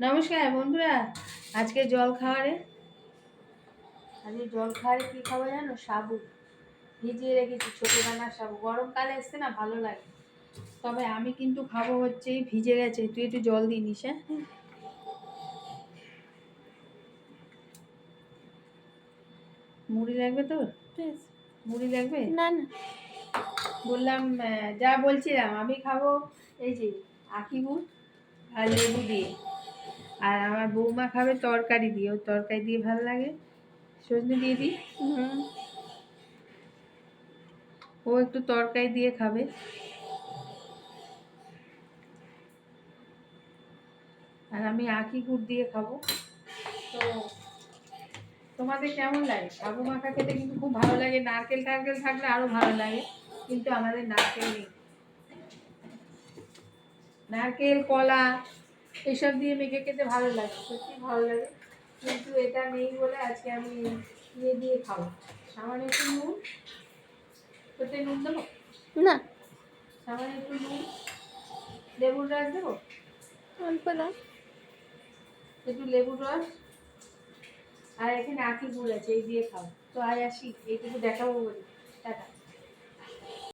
নমস্কার বন্ধুরা আজকে জল খাওয়ারে। আজকে জল খাওয়ারে কী খাব জানো? সাবু। ভিজিয়ে রেখেছি ছোটো দানার সাবু। গরমকালে এসছে না ভালো লাগে। তবে আমি কিন্তু খাব হচ্ছে ভিজে গেছে। তুই একটু জল দিয়ে নিস হ্যাঁ? মুড়ি লাগবে তোর? মুড়ি লাগবে? না না। বললাম যা বলছিলাম আমি খাব এই যে আখি গুড় আর লেবু দিয়ে। আর আমার বৌমা খাবে তরকারি দিয়ে, ওর তরকারি দিয়ে ভালো লাগে। সজনে দিয়ে দিই। ও একটু তরকারি দিয়ে খাবে। আর আমি আখি গুড় দিয়ে খাব। তো তোমাদের কেমন লাগে? সাবু মাখা খেতে কিন্তু খুব ভালো লাগে। নারকেল টারকেল থাকলে আরও ভালো লাগে, কিন্তু আমাদের নারকেল নেই। নারকেল, কলা এসব দিয়ে মেখে খেতে ভালো লাগে সত্যি ভালো লাগে। কিন্তু এটা নেই বলে আজকে আমি ইয়ে দিয়ে খাব। সামান্য একটু নুন। তোতে নুন দেবো? না। সামান্য একটু নুন। লেবুর রস দেবো? অল্প না। একটু লেবুর রস। আর এখানে আঁকি গুড় আছে এই দিয়ে খাও তো আয় আসি এইটুকু দেখাবো বলি। টাটা।